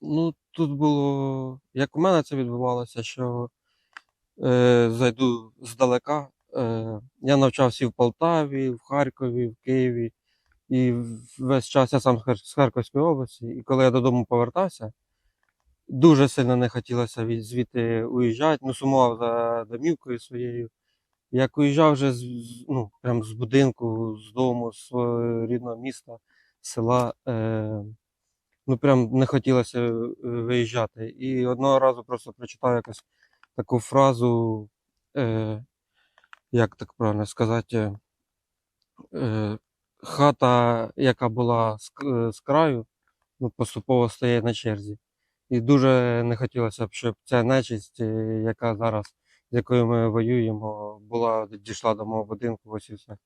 Ну, тут було, як у мене це відбувалося, що е, зайду здалека. Е, я навчався в Полтаві, в Харкові, в Києві. І весь час я сам з Харківської області. І коли я додому повертався, дуже сильно не хотілося від звідти уїжджати, ну, сумував за домівкою своєю. Як уїжджав вже з- ну, прям з будинку, з дому, з свого рідного міста, села, е, ну прям не хотілося е, виїжджати. І одного разу просто прочитав якось таку фразу, е, як так правильно сказати, е, хата, яка була з, к- з краю, ну, поступово стає на черзі. І дуже не хотілося б, щоб ця нечисть, е, яка зараз, з якою ми воюємо, була дійшла до мого будинку, ось і все.